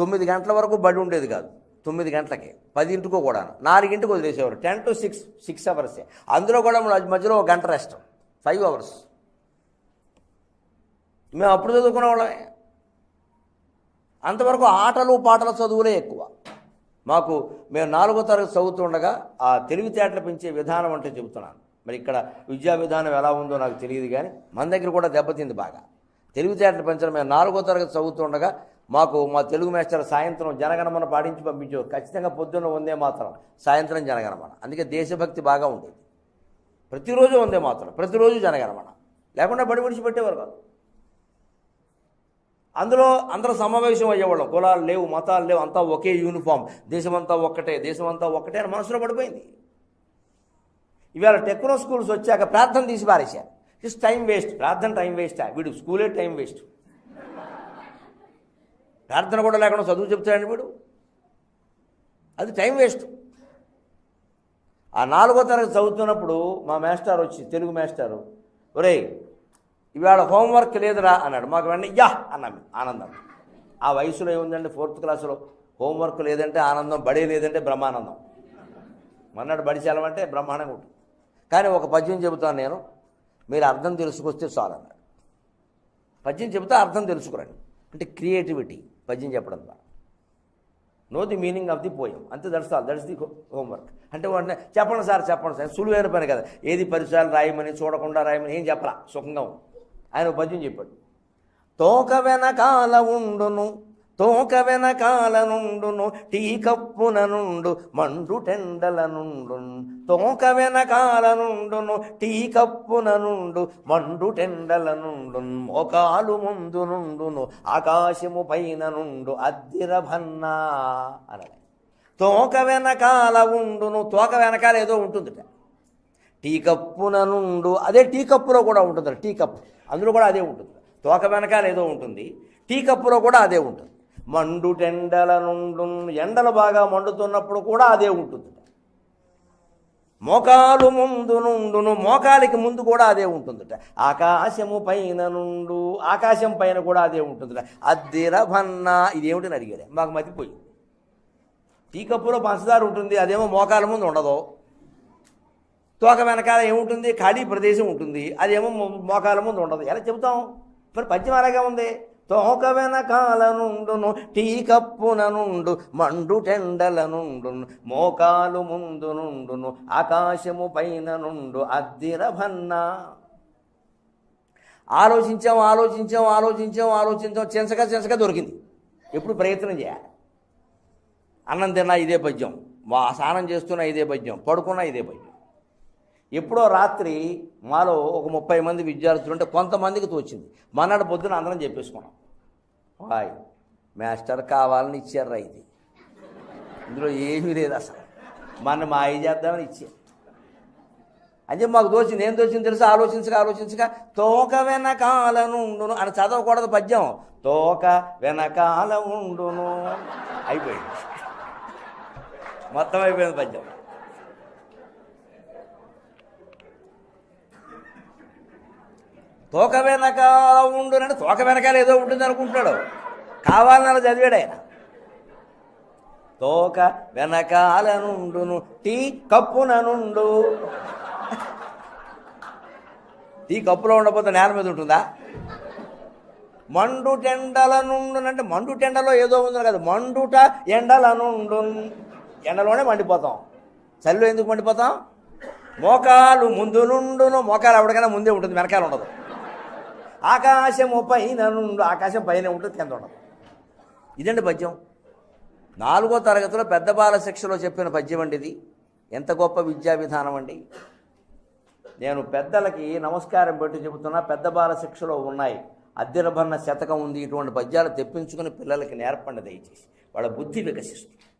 తొమ్మిది గంటల వరకు బడి ఉండేది కాదు. తొమ్మిది గంటలకి పదింటికో కూడా నాలుగింటికి వదిలేసేవారు. టెన్ టు సిక్స్ సిక్స్ అవర్సే అందులో కూడా మధ్యలో ఒక గంట రెస్ట్ ఫైవ్ అవర్స్ మేము అప్పుడు చదువుకునే వాళ్ళమే. అంతవరకు ఆటలు పాటల చదువులే ఎక్కువ. మాకు మేము నాలుగో తరగతి చదువుతుండగా ఆ తెలివితేటలు పెంచే విధానం అంటే చెబుతున్నాను. మరి ఇక్కడ విద్యా విధానం ఎలా ఉందో నాకు తెలియదు కానీ మన దగ్గర కూడా దెబ్బతింది బాగా. తెలివితేటలు పెంచడం మేము నాలుగో తరగతి చదువుతుండగా మాకు మా తెలుగు మాస్టర్ సాయంత్రం జనగణమన పాడించి పంపించేవారు. ఖచ్చితంగా పొద్దున్న ఉందే మాత్రం. సాయంత్రం జనగణమన. అందుకే దేశభక్తి బాగా ఉండేది. ప్రతిరోజు ఉందే మాత్రం. ప్రతిరోజు జనగణమన. లేకుండా బడి విడిచిపెట్టేవారు కాదు. అందులో అందరూ సమావేశం అయ్యేవాళ్ళం. కులాలు లేవు మతాలు లేవు. అంతా ఒకే యూనిఫామ్. దేశమంతా ఒక్కటే దేశమంతా ఒక్కటే అని మనసులో పడిపోయింది. ఇవాళ టెక్నో స్కూల్స్ వచ్చాక ప్రార్థన తీసి పారేశారు. ఇట్స్ టైం వేస్ట్ ప్రార్థన టైం వేస్టా వీడు స్కూలే టైం వేస్ట్ ప్రార్థన కూడా లేకుండా చదువు చెప్తాడండి వీడు. అది టైం వేస్ట్. ఆ నాలుగో తరగతి చదువుతున్నప్పుడు మా మాస్టర్ వచ్చి తెలుగు మేస్టారు ఒరేయ్ ఇవాళ హోంవర్క్ లేదురా అన్నాడు. మాకు వెంటనే యా అన్నాం ఆనందం. ఆ వయసులో ఏముందండి? ఫోర్త్ క్లాసులో హోంవర్క్ లేదంటే ఆనందం బడి లేదంటే బ్రహ్మానందం. మన్నాడు బడి సెలవంటే బ్రహ్మాండంగా ఉంటుంది. కానీ ఒక పద్యం చెబుతాను నేను. మీరు అర్థం తెలుసుకొస్తే చాలు అన్నాడు. పద్యం చెబితే అర్థం తెలుసుకురండి. అంటే క్రియేటివిటీ. పద్యం చెప్పడం ద్వారా. Know the meaning of the poem. అంతే that's all that's the homework అంటే వాడిని చెప్పండి సార్ చెప్పండి సార్. సులువైన పని కదా. ఏది పరిసరాలు రాయమని చూడకుండా రాయమని ఏం చెప్పరా సుఖంగా ఉంది ఆయన ఒక పద్యం చెప్పాడు. తోక వెనకాల ఉండును. తోక వెనకాల నుండును టీ కప్పున నుండు మండుటెండల నుండు తోక వెనకాల నుండును టీ కప్పున నుండు మండుటెండల నుండు మోకాలు ముందు నుండును ఆకాశము పైన నుండు అద్దిరభన్నా అనలే. తోక వెనకాల ఉండును తోక వెనకాల ఏదో ఉంటుందిట. టీ కప్పున నుండు అదే టీ కప్పులో కూడా ఉంటుంది టీ కప్పు. అందులో కూడా అదే ఉంటుంది. తోక వెనకాల ఏదో ఉంటుంది టీ కప్పులో కూడా అదే ఉంటుంది. మండుటెండల నుండు ఎండలు బాగా మండుతున్నప్పుడు కూడా అదే ఉంటుంది. మోకాలు ముందు నుండును మోకాలికి ముందు కూడా అదే ఉంటుందట. ఆకాశము పైన నుండు ఆకాశం పైన కూడా అదే ఉంటుందట. అద్దిర భన్న ఇదేమిటని అడిగారు? మాకు మతిపోయింది. టీ కప్పులో పంచదార ఉంటుంది అదేమో మోకాల ముందు ఉండదు. తోక వెనకాల ఏముంటుంది? ఖాళీ ప్రదేశం ఉంటుంది అదేమో మోకాల ముందు ఉండదు. ఎలా చెబుతాం? మరి పద్యం అలాగే ఉంది. తోక వెనకాల నుండును టీ కప్పున నుండు మండు టెండల నుండును మోకాలు ముందు నుండును ఆకాశము పైన నుండు అద్దిరభన్న ఆలోచించాం ఆలోచించాం ఆలోచించాం ఆలోచించాం చెంచక చెంచక దొరికింది. ఎప్పుడు ప్రయత్నం చేయాలి. అన్నం తిన్నా ఇదే పద్యం వా స్నానం చేస్తున్నా ఇదే పద్యం పడుకున్నా ఇదే పద్యం. ఎప్పుడో రాత్రి మాలో ఒక ముప్పై మంది విద్యార్థులు ఉంటే కొంతమందికి తోచింది. మన్నాడు పొద్దున అందరం చెప్పేసుకున్నాం. వాయ్ మాస్టర్ కావాలని ఇచ్చారా ఇది. ఇందులో ఏమీ లేదు అసలు. మన మాయ చేద్దామని ఇచ్చారు. అంటే మాకు దోచింది ఏం దోచింది తెలుసు? ఆలోచించక ఆలోచించక తోక వెనకాల నుండును అని చదవకూడదు పద్యం. తోక వెనకాల ఉండును అయిపోయింది. మొత్తం అయిపోయింది పద్యం. తోక వెనకాల ఉండునంటే తోక వెనకాల ఏదో ఉంటుంది అనుకుంటున్నాడు. కావాలని చదివాడు ఆయన. తోక వెనకాల నుండును టీ కప్పున నుండు. టీ కప్పులో ఉండకపోతే నేల మీద ఉంటుందా? మండు టెండల నుండునంటే మండు టెండలో ఏదో ఉంది కదా. మండుట ఎండల నుండు ఎండలోనే మండిపోతాం. చలిలో ఎందుకు మండిపోతాం? మోకాలు ముందు నుండును మోకాలు ఎవరికైనా ముందే ఉంటుంది వెనకాల ఉండదు. ఆకాశము పైన నుండు ఆకాశం పైన ఉంటుంది కింద ఉండదు. ఇదండి పద్యం? నాలుగో తరగతిలో పెద్ద బాల శిక్షలో చెప్పిన పద్యం అండి ఇది. ఎంత గొప్ప విద్యా విధానం అండి. నేను పెద్దలకి నమస్కారం పెట్టి చెబుతున్నా పెద్ద బాల శిక్షలో ఉన్నాయి. అద్దెరభన్న శతకం ఉంది. ఇటువంటి పద్యాలు తెప్పించుకుని పిల్లలకి నేర్పండి దయచేసి. వాళ్ళ బుద్ధి వికసిస్తుంది.